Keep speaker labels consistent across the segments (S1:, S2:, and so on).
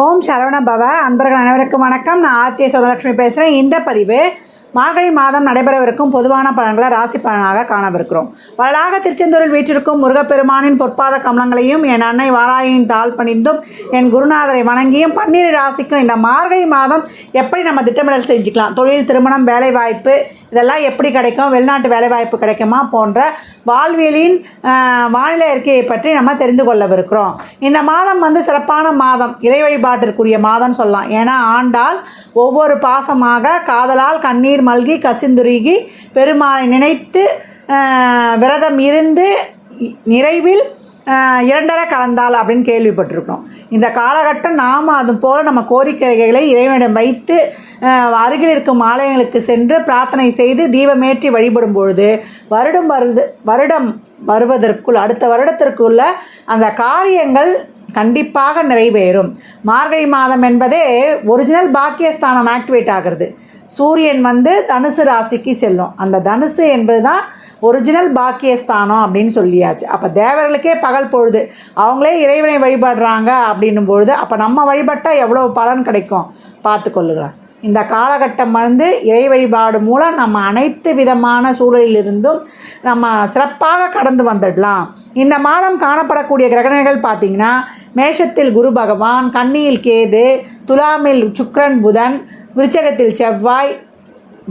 S1: ஓம் சரவண பவ. அன்பர்கள் அனைவருக்கும் வணக்கம். நான் ஆர்த்திய சுரலட்சுமி பேசுகிறேன் இந்த பதிவு மார்கழி மாதம் நடைபெறவிருக்கும் பொதுவான பலன்களை ராசி பலனாக காணவிருக்கிறோம். வரலாக திருச்செந்தூரில் வீற்றிருக்கும் முருகப்பெருமானின் பொற்பாத கமலங்களையும் என் அன்னை வாராயின் தாழ் பணிந்தும் என் குருநாதரை வணங்கியும் பன்னிரு ராசிக்கும் இந்த மார்கழி மாதம் எப்படி நம்ம திட்டமிடல் செஞ்சுக்கலாம்? தொழில் திருமணம் வேலைவாய்ப்பு இதெல்லாம் எப்படி கிடைக்கும் வெளிநாட்டு வேலைவாய்ப்பு கிடைக்குமா போன்ற வாழ்வியலின் வானிலை அறிக்கையை பற்றி நம்ம தெரிந்து கொள்ளவிருக்கிறோம். இந்த மாதம் வந்து சிறப்பான மாதம் இறை வழிபாட்டிற்குரிய மாதம்னு சொல்லலாம். ஏன்னா ஆண்டால் ஒவ்வொரு பாசமாக காதலால் கண்ணீர் மல்கி கசிந்துருகி பெருமாளை நினைத்து விரதம் இருந்து நிறைவில் இரண்டரை கலந்தாள் அப்படின்னு கேள்விப்பட்டிருக்கிறோம். இந்த காலகட்டம் நாம் அது போல் நம்ம கோரிக்கைகளை இறைவனிடம் வைத்து அருகில் இருக்கும் ஆலயங்களுக்கு சென்று பிரார்த்தனை செய்து தீபமேற்றி வழிபடும் பொழுது வருடம் வருது வருடம் வருவதற்குள் அடுத்த வருடத்திற்குள்ள அந்த காரியங்கள் கண்டிப்பாக நிறைவேறும். மார்கழி மாதம் என்பதே ஒரிஜினல் பாக்கியஸ்தானம் ஆக்டிவேட் ஆகிறது. சூரியன் வந்து தனுசு ராசிக்கு செல்லும். அந்த தனுசு என்பது தான் ஒரிஜினல் பாக்கியஸ்தானம் அப்படின்னு சொல்லியாச்சு. அப்போ தேவர்களுக்கே பகல் பொழுது. அவங்களே இறைவனை வழிபடுறாங்க அப்படின்னும் பொழுது அப்போ நம்ம வழிபட்டால் எவ்வளோ பலன் கிடைக்கும்? பார்த்துக்கொள்ளுங்க இந்த காலகட்டம் வந்து இறை வழிபாடு மூலம் நம்ம அனைத்து விதமான சூழலிலிருந்தும் நம்ம சிறப்பாக கடந்து வந்துடலாம். இந்த மாதம் காணப்படக்கூடிய கிரகணங்கள் பார்த்தீங்கன்னா மேஷத்தில் குரு பகவான் கன்னியில் கேது துலாமில் சுக்கிரன் புதன் விருச்சகத்தில் செவ்வாய்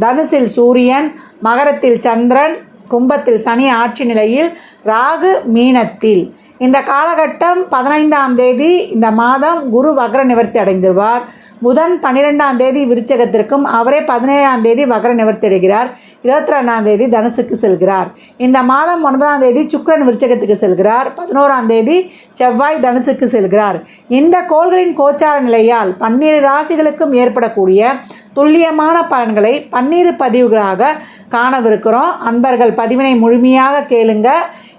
S1: தனுசில் சூரியன் மகரத்தில் சந்திரன் கும்பத்தில் சனி ஆட்சி நிலையில் ராகு மீனத்தில். இந்த காலகட்டம் பதினைந்தாம் தேதி இந்த மாதம் குரு வக்ர நிவர்த்தி அடைந்துருவார் புதன் பன்னிரெண்டாம் தேதி விருச்சகத்திற்கும் அவரே பதினேழாம் தேதி வக்ர நிவர்த்திடுகிறார் இருபத்தி ரெண்டாம் தேதி தனுசுக்கு செல்கிறார். இந்த மாதம் ஒன்பதாம் தேதி சுக்கரன் விருச்சகத்துக்கு செல்கிறார். பதினோராம் தேதி செவ்வாய் தனுசுக்கு செல்கிறார். இந்த கோள்களின் கோச்சார நிலையால் பன்னிரு ராசிகளுக்கும் ஏற்படக்கூடிய துல்லியமான பலன்களை பன்னீர் பதிவுகளாக காணவிருக்கிறோம். அன்பர்கள் பதிவினை முழுமையாக கேளுங்க.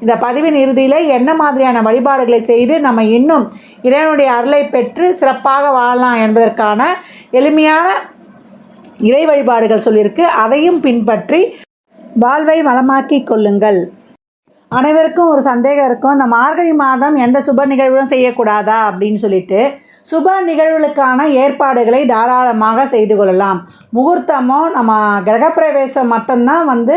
S1: இந்த பதிவின் இறுதியில் என்ன மாதிரியான வழிபாடுகளை செய்து நம்ம இன்னும் இறைவனுடைய அருளை பெற்று சிறப்பாக வாழலாம் என்பதற்கான எளிமையான இறை வழிபாடுகள் சொல்லியிருக்கு. அதையும் பின்பற்றி வாழ்வை வளமாக்கிக் கொள்ளுங்கள். அனைவருக்கும் ஒரு சந்தேகம் இருக்கும். இந்த மார்கழி மாதம் எந்த சுப நிகழ்வும் செய்யக்கூடாதா அப்படின்னு சொல்லிட்டு சுப நிகழ்வுகளுக்கான ஏற்பாடுகளை தாராளமாக செய்து கொள்ளலாம். முகூர்த்தமோ நம்ம கிரகப்பிரவேசம் மட்டும்தான் வந்து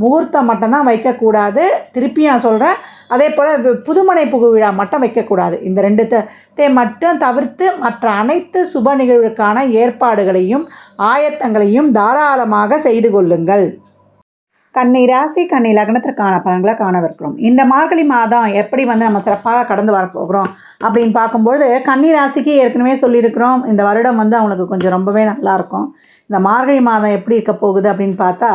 S1: முகூர்த்தம் மட்டும்தான் வைக்கக்கூடாது. திருப்பி நான் சொல்கிறேன் அதே போல் புதுமனை புகு விழா மட்டும் வைக்கக்கூடாது. இந்த ரெண்டு தே மட்டும் தவிர்த்து மற்ற அனைத்து சுப நிகழ்வுக்கான ஏற்பாடுகளையும் ஆயத்தங்களையும் தாராளமாக செய்து கொள்ளுங்கள். கண்ணை ராசி கண்ணை லக்னத்திற்கான பலன்களை காணவிருக்கிறோம். இந்த மார்கழி மாதம் எப்படி வந்து நம்ம சிறப்பாக கடந்து வரப்போகிறோம் அப்படின்னு பார்க்கும்பொழுது கன்னி ராசிக்கு ஏற்கனவே சொல்லியிருக்கிறோம். இந்த வருடம் வந்து அவங்களுக்கு கொஞ்சம் ரொம்பவே நல்லாயிருக்கும் இந்த மார்கழி மாதம் எப்படி இருக்க போகுது அப்படின்னு பார்த்தா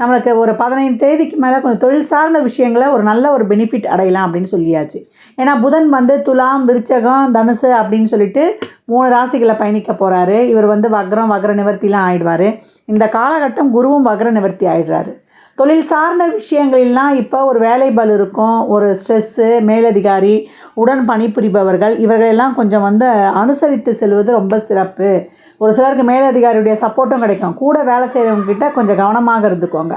S1: நம்மளுக்கு ஒரு பதினைந்து தேதிக்கு மேலே கொஞ்சம் தொழில் சார்ந்த விஷயங்களை ஒரு நல்ல ஒரு பெனிஃபிட் அடையலாம் அப்படின்னு சொல்லியாச்சு. ஏன்னா புதன் வந்து துலாம் விருச்சகம் தனுசு அப்படின்னு சொல்லிட்டு மூணு ராசிகளை பயணிக்க போகிறாரு இவர் வந்து வக்ரம் வக்ர நிவர்த்திலாம் ஆகிடுவார் இந்த காலகட்டம் குருவும் வக்ர நிவர்த்தி ஆயிடுறாரு. தொழில் சார்ந்த விஷயங்களெல்லாம் இப்போ ஒரு வேலை பல் இருக்கும் ஒரு ஸ்ட்ரெஸ்ஸு மேலதிகாரி உடன் பணிபுரிபவர்கள் இவர்களெல்லாம் கொஞ்சம் வந்து அனுசரித்து செல்வது ரொம்ப சிறப்பு. ஒரு சிலருக்கு மேலதிகாரியுடைய சப்போர்ட்டும் கிடைக்கும். கூட வேலை செய்கிறவங்க கிட்ட கொஞ்சம் கவனமாக இருந்துக்கோங்க.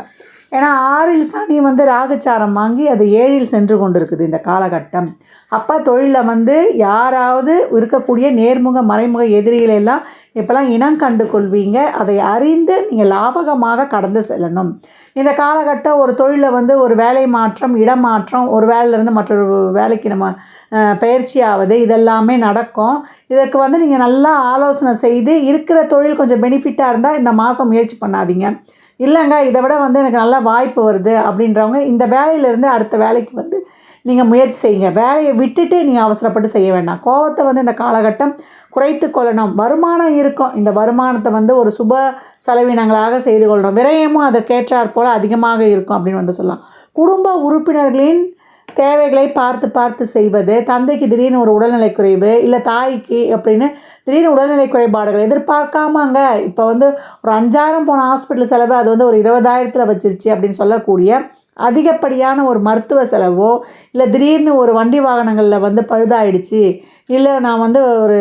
S1: ஏன்னா ஆறில் சனி வந்து ராகுச்சாரம் வாங்கி அது ஏழில் சென்று கொண்டிருக்குது இந்த காலகட்டம். அப்போ தொழிலில் வந்து யாராவது இருக்கக்கூடிய நேர்முக மறைமுக எதிரிகளை எல்லாம் இனம் கண்டு கொள்வீங்க. அதை அறிந்து நீங்கள் லாபகமாக கடந்து செல்லணும். இந்த காலகட்டம் ஒரு தொழிலில் வந்து ஒரு வேலை மாற்றம் இடமாற்றம் ஒரு வேலையிலேருந்து மற்றொரு வேலைக்கு நம்ம பயிற்சி ஆவது இதெல்லாமே நடக்கும். இதற்கு வந்து நீங்கள் நல்லா ஆலோசனை செய்து இருக்கிற தொழில் கொஞ்சம் பெனிஃபிட்டாக இருந்தால் இந்த மாதம் முயற்சி பண்ணாதீங்க. இல்லைங்க இதை விட வந்து எனக்கு நல்ல வாய்ப்பு வருது அப்படின்றவங்க இந்த வேலையிலேருந்து அடுத்த வேலைக்கு வந்து நீங்கள் முயற்சி செய்யுங்க. வேலையை விட்டுட்டு நீங்கள் அவசரப்பட்டு செய்ய வேண்டாம். கோவத்தை வந்து இந்த காலகட்டம் குறைத்து கொள்ளணும். வருமானம் இருக்கும். இந்த வருமானத்தை வந்து ஒரு சுப செலவினங்களாக செய்து கொள்ளணும். விரயமும் அதற்கேற்றாற் போல் அதிகமாக இருக்கும் அப்படின்னு வந்து சொல்லலாம். குடும்ப உறுப்பினர்களின் தேவைகளை பார்த்து பார்த்து செய்வது தந்தைக்கு திடீர்னு ஒரு உடல்நிலை குறைவு இல்லை தாய்க்கு அப்படின்னு திடீர்னு உடல்நிலை குறைபாடுகள் எதிர்பார்க்காமங்க. இப்போ வந்து ஒரு அஞ்சாயிரம் போன ஹாஸ்பிட்டல் செலவு அது வந்து ஒரு இருபதாயிரத்தில் வச்சிருச்சு அப்படின்னு சொல்லக்கூடிய அதிகப்படியான ஒரு மருத்துவ செலவோ இல்லை திடீர்னு ஒரு வண்டி வாகனங்களில் வந்து பழுதாயிடுச்சு இல்லை நான் வந்து ஒரு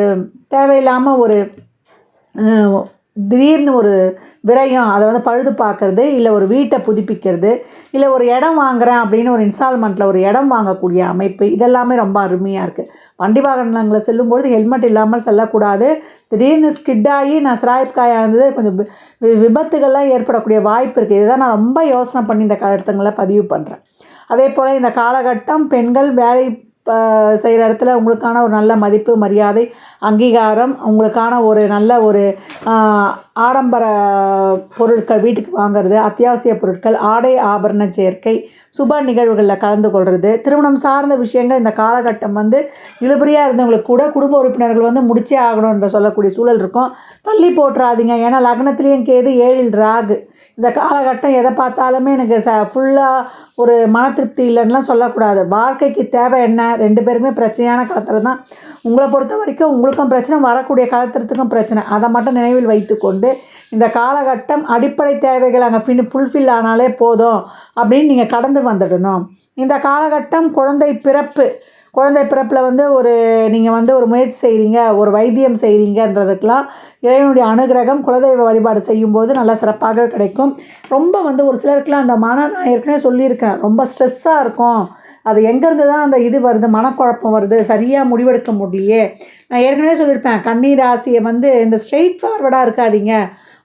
S1: தேவையில்லாமல் ஒரு திடீர்னு ஒரு விரயம் அதை வந்து பழுது பார்க்கறது இல்லை ஒரு வீட்டை புதுப்பிக்கிறது இல்லை ஒரு இடம் வாங்குறேன் அப்படின்னு ஒரு இன்ஸ்டால்மெண்ட்டில் ஒரு இடம் வாங்கக்கூடிய அமைப்பு இதெல்லாமே ரொம்ப அருமையாக இருக்குது வண்டி வாகனங்களை செல்லும்பொழுது ஹெல்மெட் இல்லாமல் செல்லக்கூடாது. திடீர்னு ஸ்கிட் ஆகி நான் சிராய்ப்காய் இருந்தது கொஞ்சம் வி- விபத்துகள்லாம் ஏற்படக்கூடிய வாய்ப்பு இருக்குது இதுதான் நான் ரொம்ப யோசனை பண்ணி இந்த கருத்துங்களை பதிவு பண்ணுறேன் அதே போல் இந்த காலகட்டம் பெண்கள் வேலை செய்கிற இடத்துல உங்களுக்கான ஒரு நல்ல மதிப்பு மரியாதை அங்கீகாரம் உங்களுக்கான ஒரு நல்ல ஒரு ஆடம்பர பொருட்கள் வீட்டுக்கு வாங்குறது அத்தியாவசிய பொருட்கள் ஆடை ஆபரண சேர்க்கை சுப நிகழ்வுகளில் கலந்து கொள்வது திருமணம் சார்ந்த விஷயங்கள் இந்த காலகட்டம் வந்து இழுபறியாக இருந்தவங்களுக்கு கூட குடும்ப உறுப்பினர்கள் வந்து முடிச்சே ஆகணுன்ற சொல்லக்கூடிய சூழல் இருக்கும். தள்ளி போட்டுறாதீங்க. ஏன்னா லக்னத்துலேயும் கேது ஏழில் ராகு. இந்த காலகட்டம் எதை பார்த்தாலுமே எனக்கு ச ஃபுல்லாக ஒரு மன திருப்தி இல்லைன்னுலாம் சொல்லக்கூடாது. வாழ்க்கைக்கு தேவை என்ன? ரெண்டு பேருமே பிரச்சனையான காலத்தில் தான். உங்களை பொறுத்த வரைக்கும் உங்களுக்கும் பிரச்சனை வரக்கூடிய காலத்திற்கும் பிரச்சனை. அதை மட்டும் நினைவில் வைத்துக்கொண்டு இந்த காலகட்டம் அடிப்படை தேவைகள் அங்கே ஃபின் ஃபுல்ஃபில் ஆனாலே போதும் அப்படின்னு நீங்கள் கடந்து வந்துடணும். இந்த காலகட்டம் குழந்தை பிறப்பு. குழந்தை பிறப்பில் வந்து ஒரு நீங்கள் வந்து ஒரு முயற்சி செய்கிறீங்க ஒரு வைத்தியம் செய்கிறீங்கன்றதுக்கெலாம் இறைவனுடைய அனுகிரகம் குலதெய்வ வழிபாடு செய்யும்போது நல்லா சிறப்பாக கிடைக்கும். ரொம்ப வந்து ஒரு சிலருக்குலாம் அந்த மன நான் ஏற்கனவே சொல்லியிருக்கேன் ரொம்ப ஸ்ட்ரெஸ்ஸாக இருக்கும். அது எங்கேருந்து தான் அந்த இது வருது மனக்குழப்பம் வருது சரியாக முடிவெடுக்க முடியலையே. நான் ஏற்கனவே சொல்லியிருப்பேன் கண்ணீர் ராசியை வந்து இந்த ஸ்ட்ரெயிட் ஃபார்வர்டாக இருக்காதீங்க.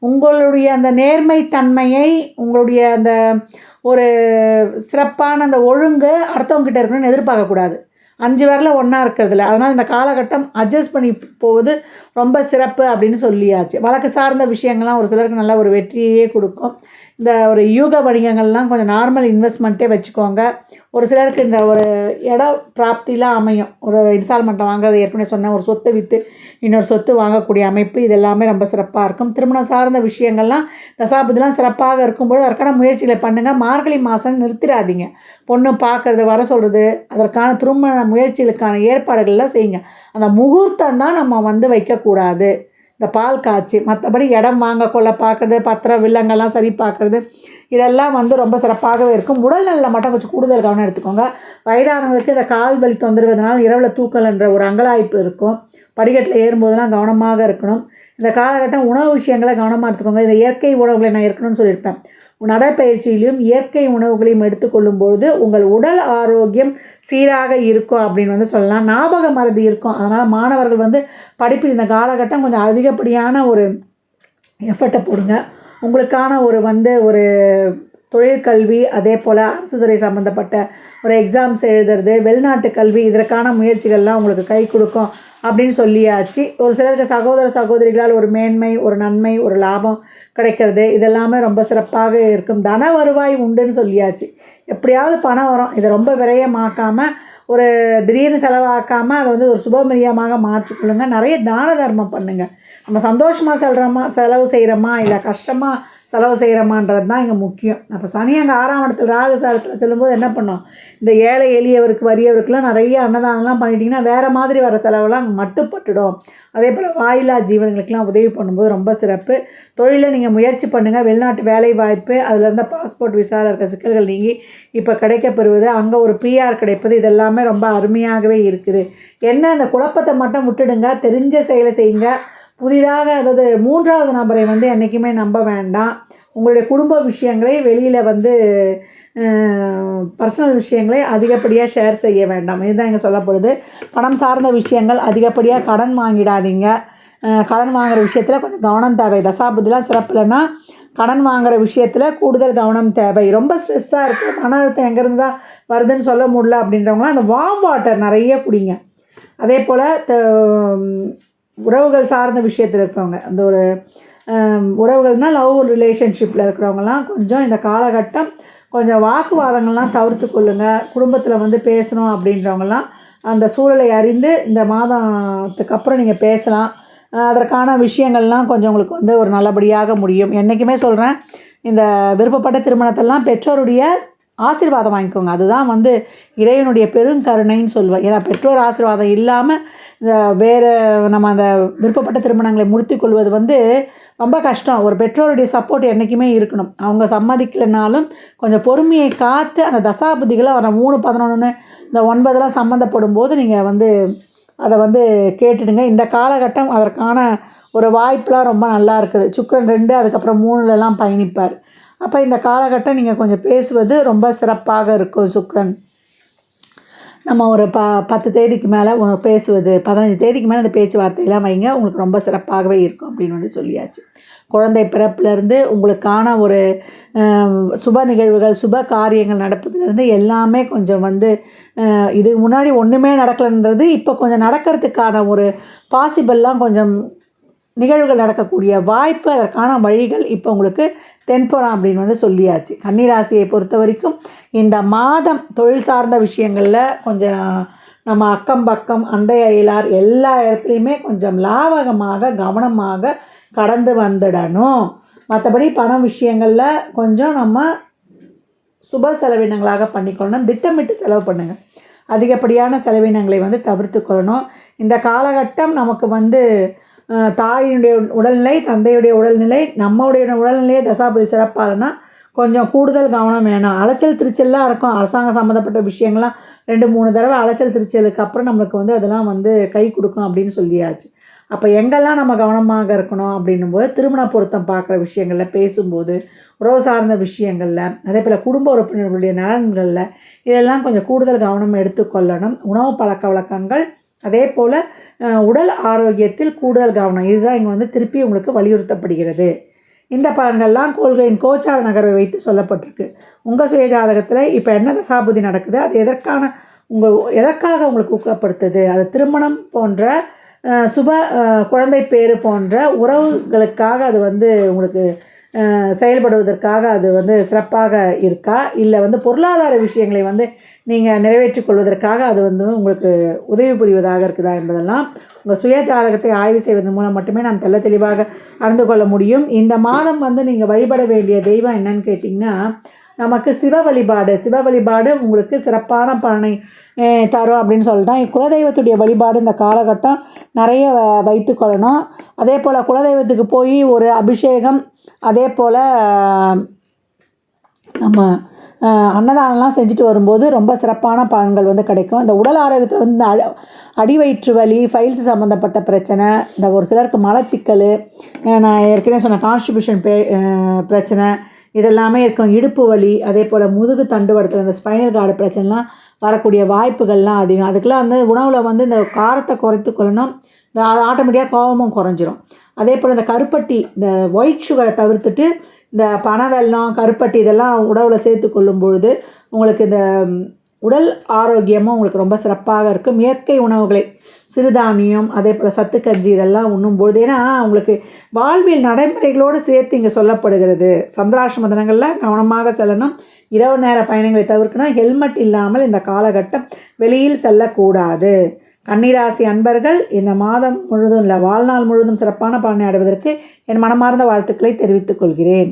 S1: உங்களுடைய அந்த நேர்மைத்தன்மையை உங்களுடைய அந்த ஒரு சிறப்பான அந்த ஒழுங்கு அடுத்தவங்ககிட்ட இருக்கணும்னு எதிர்பார்க்கக்கூடாது. அஞ்சு விரல ஒன்றா இருக்கிறதுல. அதனால் இந்த காலகட்டம் அட்ஜஸ்ட் பண்ணி போவது ரொம்ப சிறப்பு அப்படின்னு சொல்லியாச்சு. வழக்கு சார்ந்த விஷயங்கள்லாம் ஒரு சிலருக்கு நல்ல ஒரு வெற்றியே கொடுக்கும். இந்த ஒரு யூக வணிகங்கள்லாம் கொஞ்சம் நார்மல் இன்வெஸ்ட்மெண்ட்டே வச்சுக்கோங்க. ஒரு சிலருக்கு இந்த ஒரு இட பிராப்திலாம் அமையும். ஒரு இன்ஸ்டால்மெண்ட்டை வாங்குறது ஏற்கனவே சொன்னேன் ஒரு சொத்து விற்று இன்னொரு சொத்து வாங்கக்கூடிய அமைப்பு இது எல்லாமே ரொம்ப சிறப்பாக இருக்கும். திருமணம் சார்ந்த விஷயங்கள்லாம் தசாபதிலாம் சிறப்பாக இருக்கும்போது அதற்கான முயற்சிகளை பண்ணுங்கள் மார்கழி மாதம் நிறுத்திடாதீங்க. பொண்ணு பார்க்கறது வர சொல்கிறது அதற்கான திருமண முயற்சிகளுக்கான ஏற்பாடுகள்லாம் செய்யுங்க. அந்த முகூர்த்தம் தான் நம்ம வந்து வைக்கக்கூடாது. இந்த பால் காய்ச்சி மற்றபடி இடம் வாங்க கொள்ள பார்க்குறது பத்திரம் வில்லங்கெல்லாம் சரி பார்க்குறது இதெல்லாம் வந்து ரொம்ப சிறப்பாகவே இருக்கும். உடல்நலில் மட்டும் கொஞ்சம் கூடுதல் கவனம் எடுத்துக்கோங்க. வயதானவங்களுக்கு இந்த கால் வலி தொந்தரவுனால இரவில் தூக்கலன்ற ஒரு அங்கலாய்ப்பு இருக்கும். படிக்கட்டில் ஏறும்போதெல்லாம் கவனமாக இருக்கணும். இந்த காலகட்டம் உணவு விஷயங்களை கவனமாக எடுத்துக்கோங்க. இந்த இயற்கை உணவுகளை நான் இருக்கணும்னு சொல்லியிருப்பேன். நடைப்பயிற்சியிலும் இயற்கை உணவுகளையும் எடுத்துக்கொள்ளும் பொழுது உங்கள் உடல் ஆரோக்கியம் சீராக இருக்கும் அப்படின்னு வந்து சொல்லலாம். ஞாபக மறதி இருக்கும். அதனால் மாணவர்கள் வந்து படிப்பில் இந்த காலகட்டம் கொஞ்சம் அதிகப்படியான ஒரு எஃபர்ட்டை போடுங்க. உங்களுக்கான ஒரு வந்து ஒரு தொழிற்கல்வி அதே போல் அரசு துறை சம்மந்தப்பட்ட ஒரு எக்ஸாம்ஸ் எழுதுறது வெளிநாட்டு கல்வி இதற்கான முயற்சிகள்லாம் உங்களுக்கு கை கொடுக்கும். அப்படின்னு சொல்லியாச்சு. ஒரு சிலருக்கு சகோதர சகோதரிகளால் ஒரு மேன்மை ஒரு நன்மை ஒரு லாபம் கிடைக்கிறது. இதெல்லாமே ரொம்ப சிறப்பாக இருக்கும். தன வருவாய் உண்டுன்னு சொல்லியாச்சு. எப்படியாவது பணம் வரும். இதை ரொம்ப விரயமாக்காமல் ஒரு திடீர்னு செலவாக்காமல் அதை வந்து ஒரு சுபமிரியமாக மாற்றிக்கொள்ளுங்க. நிறைய தான தர்மம் பண்ணுங்கள் நம்ம சந்தோஷமாக செல்கிறோமா செலவு செய்கிறோமா இல்லை கஷ்டமாக செலவு செய்கிறோமான்றது தான் இங்கே முக்கியம். அப்போ சனி அங்கே ஆறாம் இடத்துல ராகுசாரத்தில் செல்லும்போது என்ன பண்ணோம்? இந்த ஏழை எளியவருக்கு வறியவருக்குலாம் நிறைய அன்னதானம்லாம் பண்ணிட்டீங்கன்னா வேறு மாதிரி வர செலவெல்லாம் அங்கே மட்டுப்பட்டுடும். அதே போல் வாயிலா ஜீவன்களுக்கெல்லாம் உதவி பண்ணும்போது ரொம்ப சிறப்பு. தொழிலில் நீங்கள் முயற்சி பண்ணுங்கள் வெளிநாட்டு வேலை வாய்ப்பு அதில் இருந்த பாஸ்போர்ட் விசாவில் இருக்க சிக்கல்கள் நீங்கி இப்போ கிடைக்கப்பெறுவது அங்கே ஒரு பிஆர் கிடைப்பது இதெல்லாமே ரொம்ப அருமையாகவே இருக்குது. என்ன அந்த குழப்பத்தை மட்டும் விட்டுடுங்க. தெரிஞ்ச செயலை செய்யுங்க. புதிதாக அதாவது மூன்றாவது நபரை வந்து என்றைக்குமே நம்ப வேண்டாம். உங்களுடைய குடும்ப விஷயங்களை வெளியில் வந்து பர்சனல் விஷயங்களை அதிகப்படியாக ஷேர் செய்ய வேண்டாம். இதுதான் இங்கே சொல்லப்படுது. பணம் சார்ந்த விஷயங்கள் அதிகப்படியாக கடன் வாங்கிடாதீங்க. கடன் வாங்குகிற விஷயத்தில் கொஞ்சம் கவனம் தேவை. தசாபுதிலாம் சிறப்பு இல்லைன்னா கடன் வாங்குகிற விஷயத்தில் கூடுதல் கவனம் தேவை. ரொம்ப ஸ்ட்ரெஸ்ஸாக இருக்குது மன அழுத்தம் எங்கேருந்து தான் வருதுன்னு சொல்ல முடியல அப்படின்றவங்களாம் அந்த வார்ம் வாட்டர் நிறைய குடிங்க. அதே போல் உறவுகள் சார்ந்த விஷயத்தில் இருக்கவங்க அந்த ஒரு உறவுகள்னால் லவ் ரிலேஷன்ஷிப்பில் இருக்கிறவங்கலாம் கொஞ்சம் இந்த காலகட்டம் கொஞ்சம் வாக்குவாதங்கள்லாம் தவிர்த்து கொள்ளுங்கள் குடும்பத்தில் வந்து பேசணும் அப்படின்றவங்கலாம் அந்த சூழலை அறிந்து இந்த மாதத்துக்கு அப்புறம் நீங்கள் பேசலாம். அதற்கான விஷயங்கள்லாம் கொஞ்சம் உங்களுக்கு வந்து ஒரு நல்லபடியாக முடியும். என்றைக்குமே சொல்கிறேன் இந்த விருப்பப்பட்ட திருமணத்தெல்லாம் பெற்றோருடைய ஆசீர்வாதம் வாங்கிக்கோங்க. அதுதான் வந்து இறைவனுடைய பெருங்கருணைன்னு சொல்லுவேன் ஏன்னா பெற்றோர் ஆசீர்வாதம் இல்லாமல் வேறு நம்ம அந்த விருப்பப்பட்ட திருமணங்களை முடித்துக் கொள்வது வந்து ரொம்ப கஷ்டம். ஒரு பெற்றோருடைய சப்போர்ட் என்றைக்குமே இருக்கணும். அவங்க சம்மதிக்கலைனாலும் கொஞ்சம் பொறுமையை காத்து அந்த தசாபதிகளை வர மூணு பதினொன்று இந்த ஒன்பதெல்லாம் சம்மந்தப்படும் போது நீங்கள் வந்து அதை வந்து கேட்டுடுங்க. இந்த காலகட்டம் அதற்கான ஒரு வாய்ப்பெலாம் ரொம்ப நல்லா இருக்குது. சுக்கரன் ரெண்டு அதுக்கப்புறம் மூணுலலாம் பயணிப்பார். அப்போ இந்த காலகட்டம் நீங்கள் கொஞ்சம் பேசுவது ரொம்ப சிறப்பாக இருக்கும் சுக்கரன். நம்ம ஒரு ப பத்து தேதிக்கு மேலே பேசுவது பதினஞ்சு தேதிக்கு மேலே அந்த பேச்சுவார்த்தையெல்லாம் வைங்க. உங்களுக்கு ரொம்ப சிறப்பாகவே இருக்கும் அப்படின்னு வந்து சொல்லியாச்சு. குழந்தை பிறப்பிலேருந்து உங்களுக்கான ஒரு சுப நிகழ்வுகள் சுப காரியங்கள் நடப்பதுலேருந்து எல்லாமே கொஞ்சம் வந்து இதுக்கு முன்னாடி ஒன்றுமே நடக்கலைன்றது இப்போ கொஞ்சம் நடக்கிறதுக்கான ஒரு பாசிபிள்லாம் கொஞ்சம் நிகழ்வுகள் நடக்கக்கூடிய வாய்ப்பு அதற்கான வழிகள் இப்போ உங்களுக்கு தென்பணம் அப்படின்னு வந்து சொல்லியாச்சு. கன்னிராசியை பொறுத்த வரைக்கும் இந்த மாதம் தொழில் சார்ந்த விஷயங்களில் கொஞ்சம் நம்ம அக்கம் பக்கம் அண்டை அயலார் எல்லா இடத்துலையுமே கொஞ்சம் லாவகமாக கவனமாக கடந்து வந்துடணும். மற்றபடி பணம் விஷயங்களில் கொஞ்சம் நம்ம சுப செலவினங்களாக பண்ணிக்கொள்ளணும். திட்டமிட்டு செலவு பண்ணுங்கள் அதிகப்படியான செலவினங்களை வந்து தவிர்த்து கொள்ளணும் இந்த காலகட்டம் நமக்கு வந்து தாயினுடைய உடல்நிலை தந்தையுடைய உடல்நிலை நம்மளுடைய உடல்நிலையை தசாபதி சிறப்பாகனா கொஞ்சம் கூடுதல் கவனம் வேணும். அலைச்சல் திருச்சல்லாம் இருக்கும். அரசாங்கம் சம்மந்தப்பட்ட விஷயங்கள்லாம் ரெண்டு மூணு தடவை அலைச்சல் திருச்சலுக்கு அப்புறம் நம்மளுக்கு வந்து அதெல்லாம் வந்து கை கொடுக்கும் அப்படின்னு சொல்லியாச்சு. அப்போ எங்கெல்லாம் நம்ம கவனமாக இருக்கணும் அப்படின்னும் போது திருமண பொருத்தம் பார்க்குற விஷயங்களில் பேசும்போது உறவு சார்ந்த விஷயங்களில் அதே போல் குடும்ப உறுப்பினர்களுடைய நலன்களில் இதெல்லாம் கொஞ்சம் கூடுதல் கவனம் எடுத்துக்கொள்ளணும். உணவு பழக்க வழக்கங்கள் அதே போல் உடல் ஆரோக்கியத்தில் கூடுதல் கவனம். இதுதான் இங்கே வந்து திருப்பி உங்களுக்கு வலியுறுத்தப்படுகிறது. இந்த பலன்கள்லாம் கோள்களின் கோச்சார நகர்வை வைத்து சொல்லப்பட்டிருக்கு. உங்கள் சுய ஜாதகத்தில் இப்போ என்ன தசாபுதி நடக்குது? அது எதற்கான உங்கள் எதற்காக உங்களுக்கு ஊக்கப்படுத்துது? அது திருமணம் போன்ற சுப குழந்தை பேறு போன்ற உறவுகளுக்காக அது வந்து உங்களுக்கு செயல்படுவதற்காக அது வந்து சிறப்பாக இருக்கா? இல்லை வந்து பொருளாதார விஷயங்களை வந்து நீங்கள் நிறைவேற்றி கொள்வதற்காக அது வந்து உங்களுக்கு உதவி புரிவதாக இருக்குதா என்பதெல்லாம் உங்கள் சுய ஜாதகத்தை ஆய்வு செய்வதன் மூலம் மட்டுமே நாம் தெள்ள தெளிவாக அறிந்து கொள்ள முடியும். இந்த மாதம் வந்து நீங்கள் வழிபட வேண்டிய தெய்வம் என்னன்னு கேட்டிங்கன்னா நமக்கு சிவ வழிபாடு சிவ வழிபாடு உங்களுக்கு சிறப்பான பலனை தரும் அப்படின்னு சொல்லிட்டான் குலதெய்வத்துடைய வழிபாடு இந்த காலகட்டம் நிறைய வ- வைத்துக்கொள்ளணும் அதே போல் குலதெய்வத்துக்கு போய் ஒரு அபிஷேகம் அதே போல் நம்ம அன்னதானம்லாம் செஞ்சுட்டு வரும்போது ரொம்ப சிறப்பான பலன்கள் வந்து கிடைக்கும். இந்த உடல் ஆரோக்கியத்தில் வந்து இந்த அடி அடிவயிற்று வலி ஃபைல்ஸ் சம்மந்தப்பட்ட பிரச்சனை இந்த ஒரு சிலருக்கு மலச்சிக்கல் நான் ஏற்கனவே சொன்ன கான்ஸ்டிபியூஷன் பே பிரச்சனை இதெல்லாமே இருக்கும். இடுப்பு வலி அதே போல் முதுகு தண்டுவடத்தில் இந்த ஸ்பைனல் கார்டு பிரச்சனைலாம் வரக்கூடிய வாய்ப்புகள்லாம் அதிகம். அதுக்கெல்லாம் வந்து உணவில் வந்து இந்த காரத்தை குறைத்து கொள்ளணும். இந்த ஆட்டோமேட்டிக்காக கோபமும் குறைஞ்சிரும். அதே போல் இந்த கருப்பட்டி இந்த ஒயிட் சுகரை தவிர்த்துட்டு இந்த பனவெல்லம் கருப்பட்டி இதெல்லாம் உணவில் சேர்த்து கொள்ளும் பொழுது உங்களுக்கு இந்த உடல் ஆரோக்கியமும் உங்களுக்கு ரொம்ப சிறப்பாக இருக்கும். இயற்கை உணவுகளை சிறுதானியம் அதே போல் சத்துக்கஞ்சி இதெல்லாம் உண்ணும்பொழுது ஏன்னா உங்களுக்கு வாழ்வியல் நடைமுறைகளோடு சேர்த்து இங்கே சொல்லப்படுகிறது. சந்திராசிரம தினங்களில் கவனமாக செல்லணும். இரவு நேர பயணங்களை தவிர்க்கணும். ஹெல்மெட் இல்லாமல் இந்த காலகட்டம் வெளியில் செல்லக்கூடாது. கன்னிராசி அன்பர்கள் இந்த மாதம் முழுதும் இல்லை வாழ்நாள் முழுதும் சிறப்பான பலனை அடைவதற்கு என் மனமார்ந்த வாழ்த்துக்களை தெரிவித்துக் கொள்கிறேன்.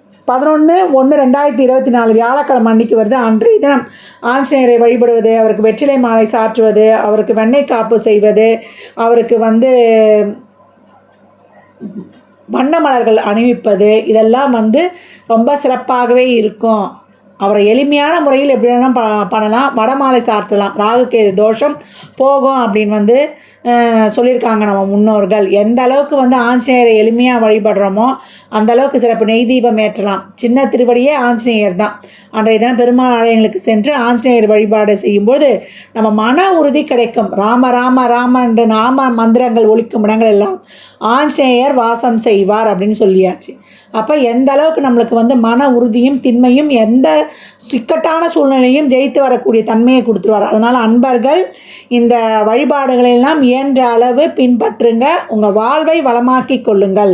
S1: பதினொன்று ஒன்று ரெண்டாயிரத்தி இருபத்தி நாலு வியாழக்கிழமை அன்னைக்கு வருது. அன்றைய தினம் ஆஞ்சநேயரை வழிபடுவது அவருக்கு வெற்றிலை மாலை சாற்றுவது அவருக்கு வெண்ணெய் காப்பு செய்வது அவருக்கு வந்து வண்ண மலர்கள் அணிவிப்பது இதெல்லாம் வந்து ரொம்ப சிறப்பாகவே இருக்கும். அவரை எளிமையான முறையில் எப்படி வேணாலும் ப பண்ணலாம். வடமாலை சாத்தலாம் ராகுக்கு தோஷம் போகும் அப்படின்னு வந்து சொல்லியிருக்காங்க நம்ம முன்னோர்கள். எந்த அளவுக்கு வந்து ஆஞ்சநேயரை எளிமையாக வழிபடுறோமோ அந்த அளவுக்கு சிறப்பு. நெய் தீபம் ஏற்றலாம். சின்ன திருவடியே ஆஞ்சநேயர் தான். அன்றைய தினம் பெருமாள் ஆலயங்களுக்கு சென்று ஆஞ்சநேயர் வழிபாடு செய்யும்போது நம்ம மன உறுதி கிடைக்கும். ராம ராம ராம என்ற நாம மந்திரங்கள் ஒலிக்கும் இடங்கள் எல்லாம் ஆஞ்சநேயர் வாசம் செய்வார் அப்படின்னு சொல்லியாச்சு. அப்போ எந்த அளவுக்கு நம்மளுக்கு வந்து மன உறுதியும் திண்மையும் எந்த சிக்கட்டான சூழ்நிலையும் ஜெயித்து வரக்கூடிய தன்மையை கொடுத்துருவார். அதனால் அன்பர்கள் இந்த வழிபாடுகளெல்லாம் இயன்ற அளவு பின்பற்றுங்க. உங்கள் வாழ்வை வளமாக்கி கொள்ளுங்கள்.